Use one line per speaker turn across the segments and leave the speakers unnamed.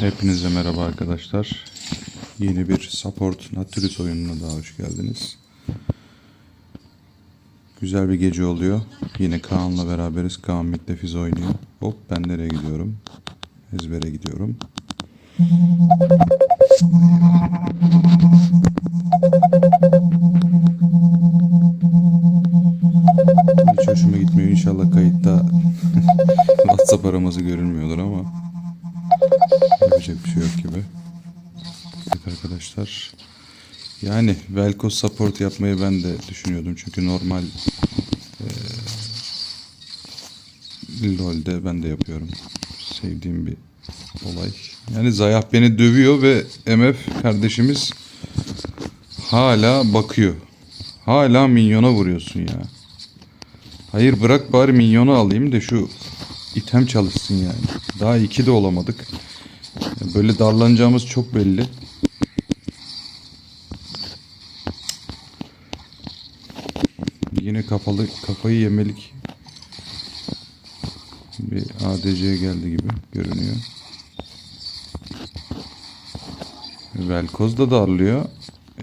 Hepinize merhaba arkadaşlar. Yeni bir Support Nautilus oyununa daha hoş geldiniz. Güzel bir gece oluyor. Yine Kaan'la beraberiz. Kaan Mitlefiz oynuyor. Hop ben nereye gidiyorum? Ezbere gidiyorum. Hiç hoşuma gitmiyor. İnşallah kayıtta WhatsApp araması görünmüyordur ama yapacak bir şey yok gibi. Evet arkadaşlar. Yani Velcos support yapmayı ben de düşünüyordum. Çünkü normal eee LoL'de ben de yapıyorum. Sevdiğim bir olay. Yani Zayah beni dövüyor ve MF kardeşimiz hala bakıyor. Hala minyona vuruyorsun ya. Hayır bırak bari minyonu alayım da şu item çalışsın yani. Daha iki de olamadık. Böyle darlanacağımız çok belli. Yine kapalı kafayı yemelik bir ADC geldi gibi görünüyor. Velkoz da darlıyor.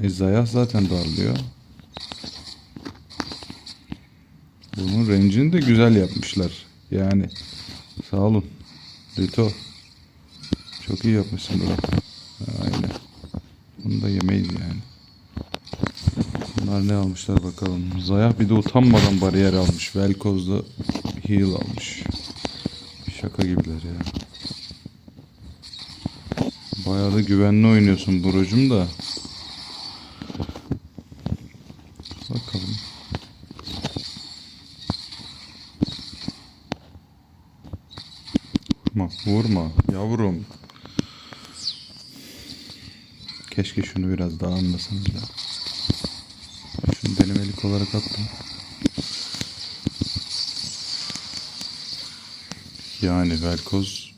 Ezayah zaten darlıyor. Bunun range'ini de güzel yapmışlar. Yani sağ olun. Rito. Çok iyi yapmışsın bro. Aynen. Bunu da yemeyiz yani. Bunlar ne almışlar bakalım. Zayah bir de utanmadan bariyer almış. Velkoz'da heal almış. Şaka gibiler ya. Bayağı da güvenli oynuyorsun brocum da. Bakalım. Vurma, vurma yavrum. Keşke şunu biraz daha anlasanız da. Şunu denemelik olarak attım. Yani Velkoz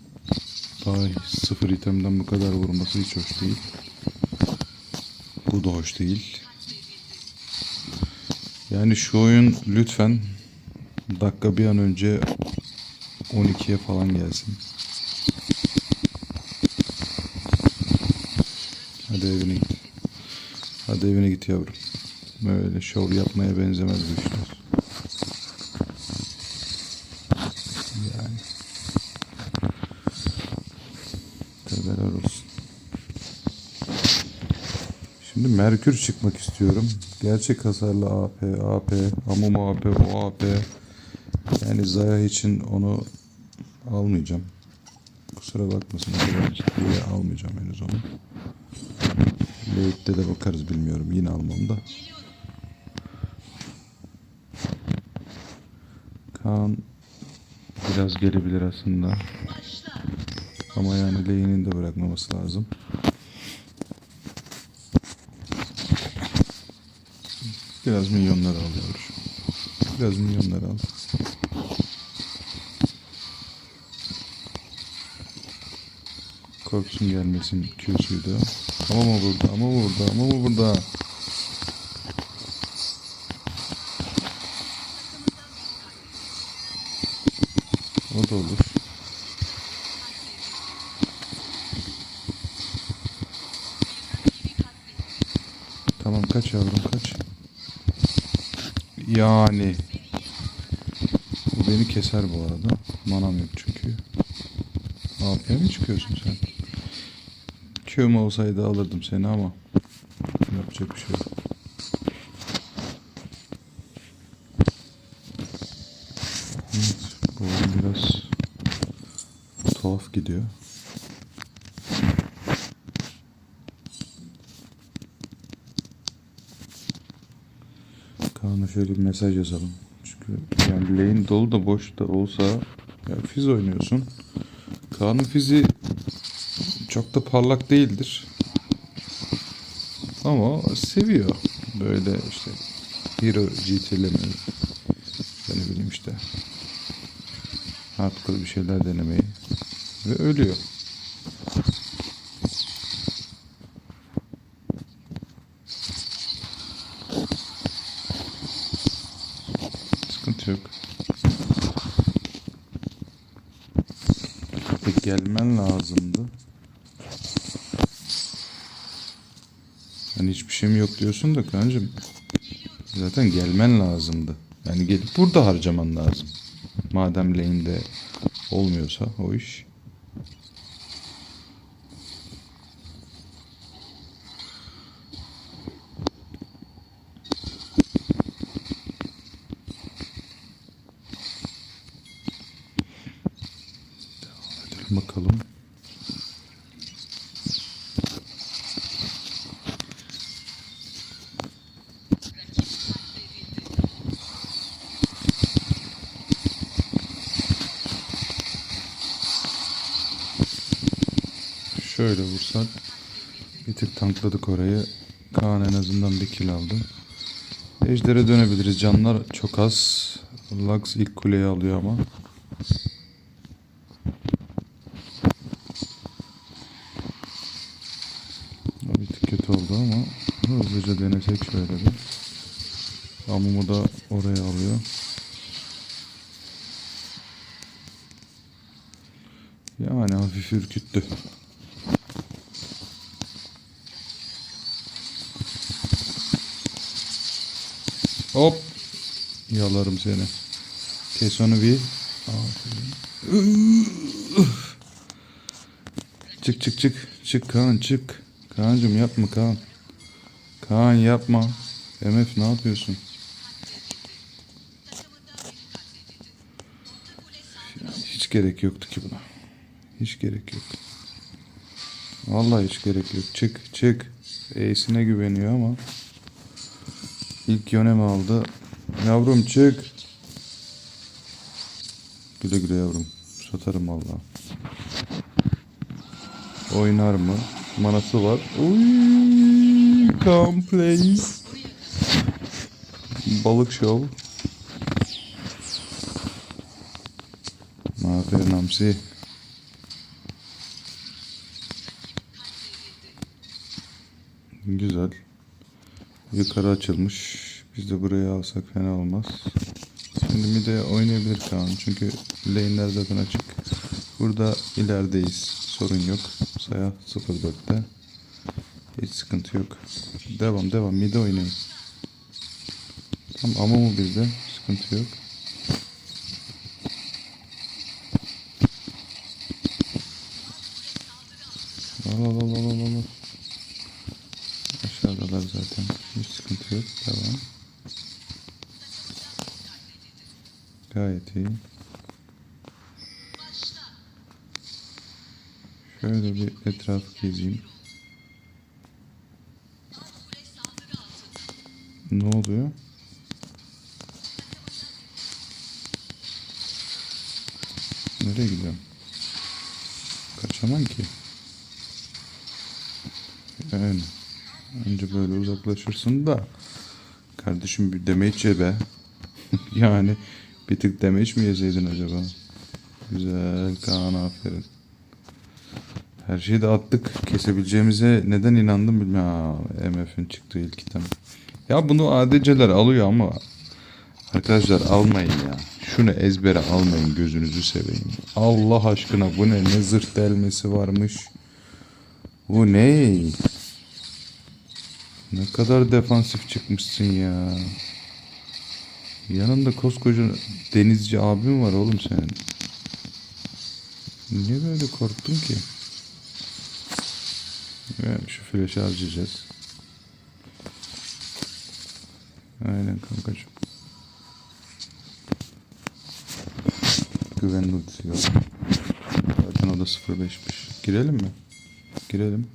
daha sıfır itemden bu kadar vurması hiç hoş değil. Bu da hoş değil. Yani şu oyun lütfen dakika bir an önce 12'ye falan gelsin. Hadi evine git. Hadi evine git yavrum. Böyle şov yapmaya benzemez bu işler. Yani. Tövbeler olsun. Şimdi Merkür çıkmak istiyorum. Gerçek hasarlı AP, AP, Amumu AP, o AP. Yani Zaya için onu almayacağım. Kusura bakmasın. Diye almayacağım henüz onu. Late'de de bakarız bilmiyorum. Yine almam da. Kaan biraz gelebilir aslında. Ama yani lane'ini de bırakmaması lazım. Biraz milyonlar alıyor. Biraz milyonlar al. Korksun gelmesin Q'suydu. Ama mı burada, ama mı burada, ama mı burada? O da olur. Tamam kaç yavrum kaç. Yani. Bu beni keser bu arada. Manam yok çünkü. AP'ye mi çıkıyorsun sen? Q'm olsaydı alırdım seni ama yapacak bir şey yok. Evet, bu biraz tuhaf gidiyor. Kaan'a şöyle bir mesaj yazalım. Çünkü yani lane dolu da boş da olsa ya fiz oynuyorsun. Kaan'ın fizi çok da parlak değildir. Ama seviyor. Böyle işte hero GT'lemeyi. Ya ne bileyim işte. Hardcore bir şeyler denemeyi. Ve ölüyor. Sıkıntı yok. Peki gelmen lazımdı. Hani hiçbir şeyim yok diyorsun da kancım. Zaten gelmen lazımdı. Yani gelip burada harcaman lazım. Madem lane'de olmuyorsa o iş. Devam edelim bakalım. Şöyle vursak bir tık tankladık orayı. Kaan en azından bir kill aldı. Ejder'e dönebiliriz. Canlar çok az. Lux ilk kuleyi alıyor ama. Bir tık kötü oldu ama hızlıca denesek şöyle bir. Amumu da oraya alıyor. Yani hafif ürküttü. Hop. Yalarım seni. Kes onu bir. Çık çık çık. Çık Kaan çık. Kaan'cım yapma Kaan. Kaan yapma. MF ne yapıyorsun? Hiç gerek yoktu ki buna. Hiç gerek yok. Vallahi hiç gerek yok. Çık çık. Ace'ine güveniyor ama. İlk yönem aldı. Yavrum çık. Güle güle yavrum. Satarım valla. Oynar mı? Manası var. Uy, come play. Balık şov. Aferin Hamsi. Güzel. Yukarı açılmış. Biz de burayı alsak fena olmaz. Şimdi bir de oynayabilir Kaan. Çünkü lane'ler zaten açık. Burada ilerideyiz. Sorun yok. Saya 0-4'te. Hiç sıkıntı yok. Devam devam. Mide oynayın. Tamam ama mı bizde? Sıkıntı yok. Al al al al al al. Aşağıdalar zaten. Hiç sıkıntı yok. Devam. Gayet iyi. Şöyle bir etrafı gezeyim. Ne oluyor? Nereye gidiyorum? Kaçamam ki. Yani önce böyle uzaklaşırsın da kardeşim bir damage ye be. yani bir tık damage mi yeseydin acaba? Güzel Kaan aferin. Her şeyi de attık. Kesebileceğimize neden inandım bilmiyorum. Ha, MF'in çıktığı ilk item. Ya bunu ADC'ler alıyor ama arkadaşlar almayın ya. Şunu ezbere almayın gözünüzü seveyim. Allah aşkına bu ne? Ne zırh delmesi varmış. Bu ne? Ne kadar defansif çıkmışsın ya. Yanında koskoca denizci abim var oğlum senin. Niye böyle korktun ki? Yani şu flaşı harcayacağız. Aynen kankacığım. Güvenli yok. Zaten o da 0.5'miş. Girelim mi? Girelim.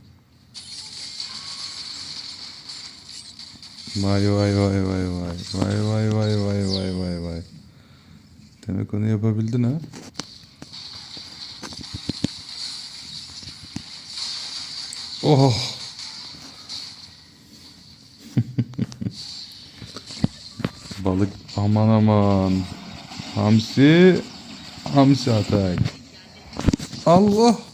Vay vay vay vay vay. Vay vay vay vay vay vay vay. Demek onu yapabildin ha? Oh. Balık aman aman. Hamsi. Hamsi atak. Allah.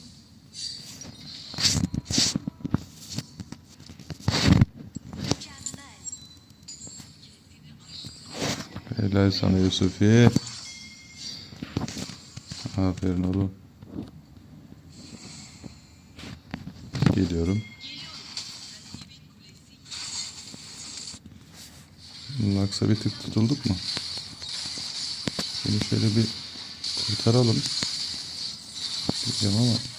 Teşekkürler sana Yusufi. Aferin oğlum. Geliyorum. Laksa bir tık tutulduk mu? Seni şöyle bir kurtaralım. Diyeceğim ama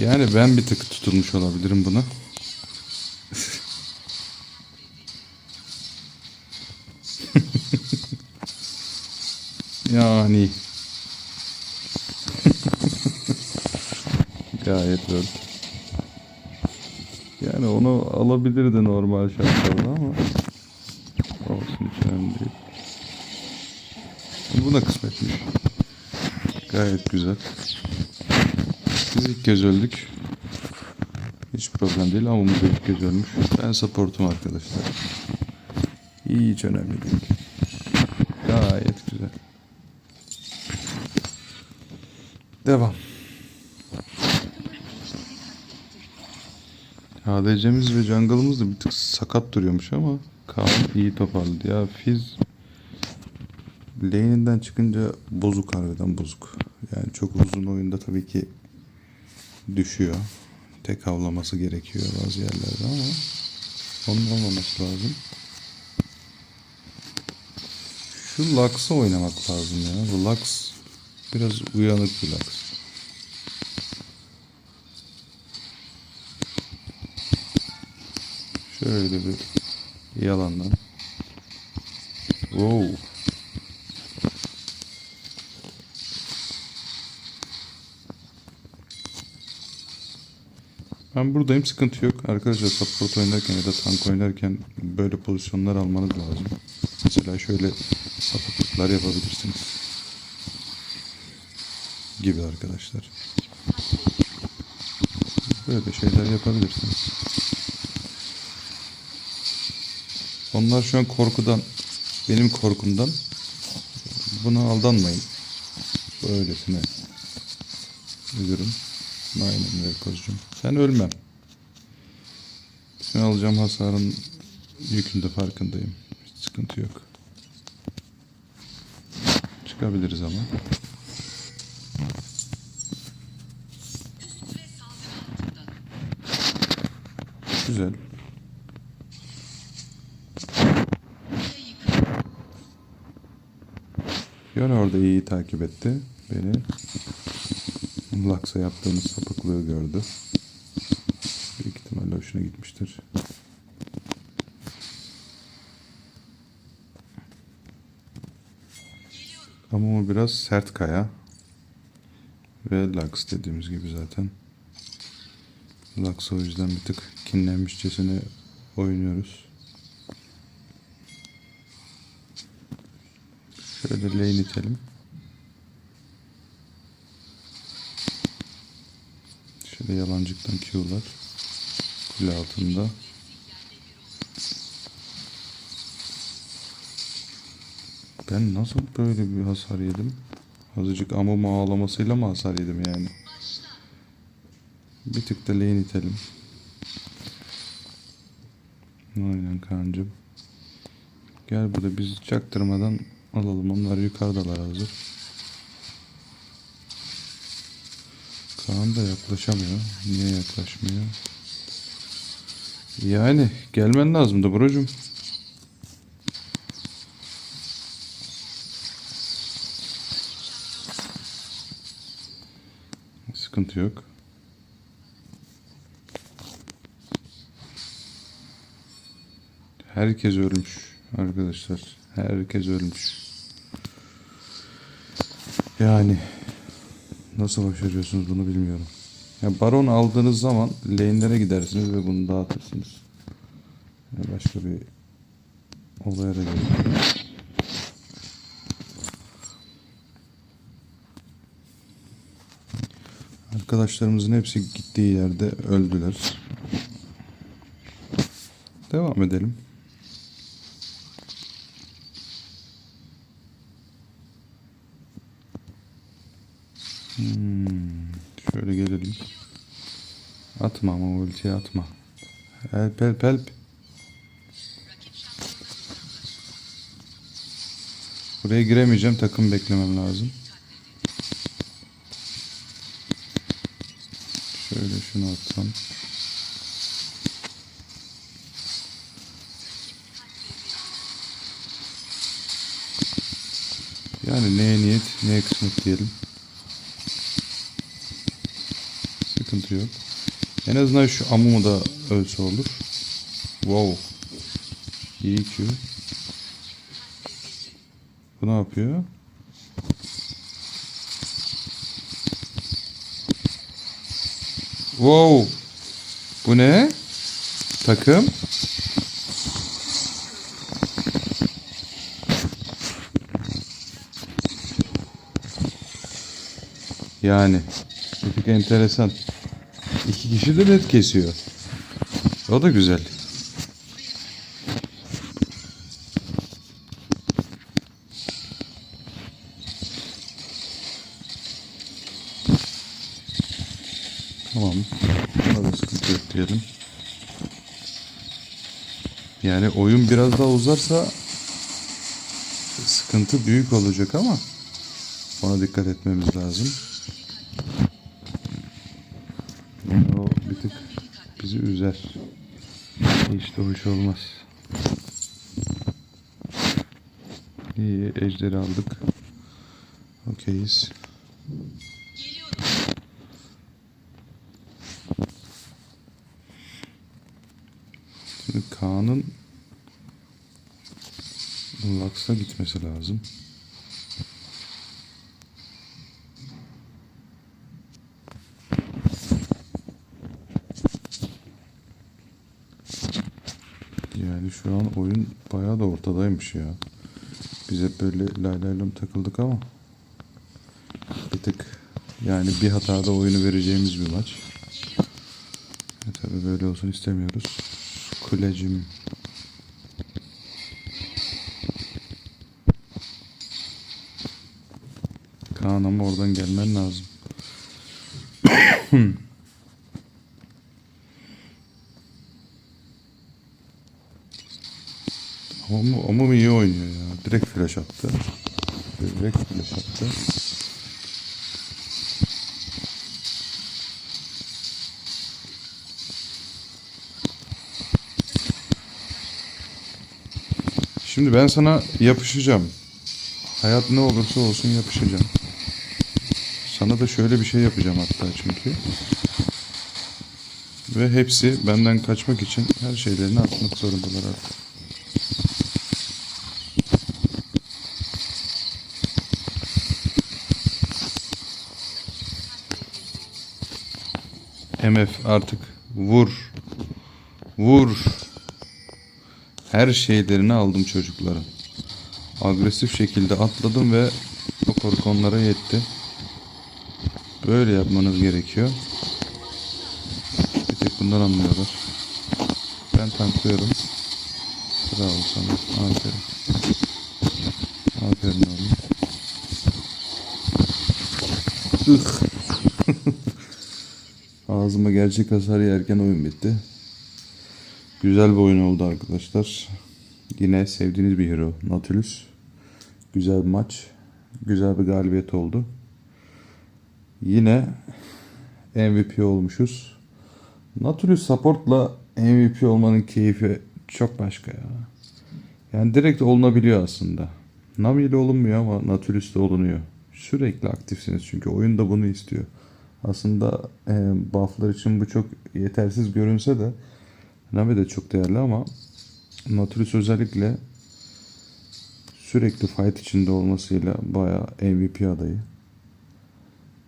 Yani ben bir tık tutulmuş olabilirim buna. yani. Gayet zor. Yani onu alabilirdi normal şartlarda ama olsun hiç önemli değil. Bu da kısmetmiş. Gayet güzel. İlk kez öldük. Hiç problem değil ama da ilk kez ölmüş. Ben supportum arkadaşlar. Hiç önemli değil. Gayet güzel. Devam. ADC'miz ve jungle'ımız da bir tık sakat duruyormuş ama Kaan iyi toparladı. Ya Fizz lane'inden çıkınca bozuk harbiden bozuk. Yani çok uzun oyunda tabii ki düşüyor. Tek avlaması gerekiyor bazı yerlerde ama onun olmaması lazım. Şu Lux'a oynamak lazım ya. Bu Lux biraz uyanık bir Lux. Şöyle bir yalandan. Wow. Ben buradayım sıkıntı yok. Arkadaşlar support oynarken ya da tank oynarken böyle pozisyonlar almanız lazım. Mesela şöyle sapıklıklar yapabilirsiniz. Gibi arkadaşlar. Böyle şeyler yapabilirsiniz. Onlar şu an korkudan, benim korkumdan buna aldanmayın. Böylesine üzürüm. Aynen öyle kozucum. Sen ölmem. Sen alacağım hasarın yükünde farkındayım. Hiç sıkıntı yok. Çıkabiliriz ama. Güzel. Yön orada iyi takip etti beni. Laksa yaptığımız sapıklığı gördü. İhtimalle hoşuna gitmiştir. Ama o biraz sert kaya. Ve Lux dediğimiz gibi zaten. Lux'a o yüzden bir tık kinlenmişçesine oynuyoruz. Şöyle lane itelim. Şöyle yalancıktan Q'lar. Kule altında. Ben nasıl böyle bir hasar yedim? Azıcık amuma ağlamasıyla mı hasar yedim yani? Bir tık da lane itelim. Aynen kancım. Gel burada biz çaktırmadan alalım. Onlar yukarıdalar hazır. Kaan da yaklaşamıyor. Niye yaklaşmıyor? Yani gelmen lazımdı brocum. Sıkıntı yok. Herkes ölmüş arkadaşlar. Herkes ölmüş. Yani nasıl başarıyorsunuz bunu bilmiyorum. Ya baron aldığınız zaman lane'lere gidersiniz ve bunu dağıtırsınız. Ya başka bir olaya da gerek. Arkadaşlarımızın hepsi gittiği yerde öldüler. Devam edelim. Atma ama ultiyi atma. Help help help. Buraya giremeyeceğim. Takım beklemem lazım. Şunu atsam. Yani neye niyet, neye kısmet diyelim. Sıkıntı yok. En azından şu amumu da ölse olur. Wow. İyi Q. Bu ne yapıyor? Wow. Bu ne? Takım. Yani. Bir tık enteresan. İki kişi de net kesiyor. O da güzel. Tamam. Buna da sıkıntı yok diyelim. Yani oyun biraz daha uzarsa sıkıntı büyük olacak ama ona dikkat etmemiz lazım. Yani o bir tık bizi üzer. Hiç de hoş olmaz. İyi ejderi aldık. Okeyiz. Şimdi Kaan'ın Lux'a gitmesi lazım. Yani şu an oyun bayağı da ortadaymış ya. Biz hep böyle lay lay lom takıldık ama bir tık yani bir hatada oyunu vereceğimiz bir maç. E tabi böyle olsun istemiyoruz. Kulecim. Kaan ama oradan gelmen lazım. Ama iyi oynuyor ya. Direkt flash attı. Direkt flash attı. Şimdi ben sana yapışacağım. Hayat ne olursa olsun yapışacağım. Sana da şöyle bir şey yapacağım hatta çünkü. Ve hepsi benden kaçmak için her şeylerini atmak zorundalar artık. MF artık vur. Vur. Her şeylerini aldım çocukların. Agresif şekilde atladım ve o korku onlara yetti. Böyle yapmanız gerekiyor. Bir tek bundan anlıyorlar. Ben tanklıyorum. Bravo sana. Aferin. Aferin oğlum. Ih. Ağzıma gerçek hasar yerken oyun bitti. Güzel bir oyun oldu arkadaşlar. Yine sevdiğiniz bir hero Nautilus. Güzel bir maç. Güzel bir galibiyet oldu. Yine MVP olmuşuz. Nautilus support'la MVP olmanın keyfi çok başka ya. Yani direkt olunabiliyor aslında. Nami ile olunmuyor ama Nautilus de olunuyor. Sürekli aktifsiniz çünkü oyun da bunu istiyor. Aslında e, bufflar için bu çok yetersiz görünse de Nami de çok değerli ama Nautilus özellikle sürekli fight içinde olmasıyla bayağı MVP adayı.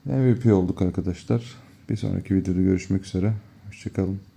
MVP olduk arkadaşlar. Bir sonraki videoda görüşmek üzere. Hoşçakalın.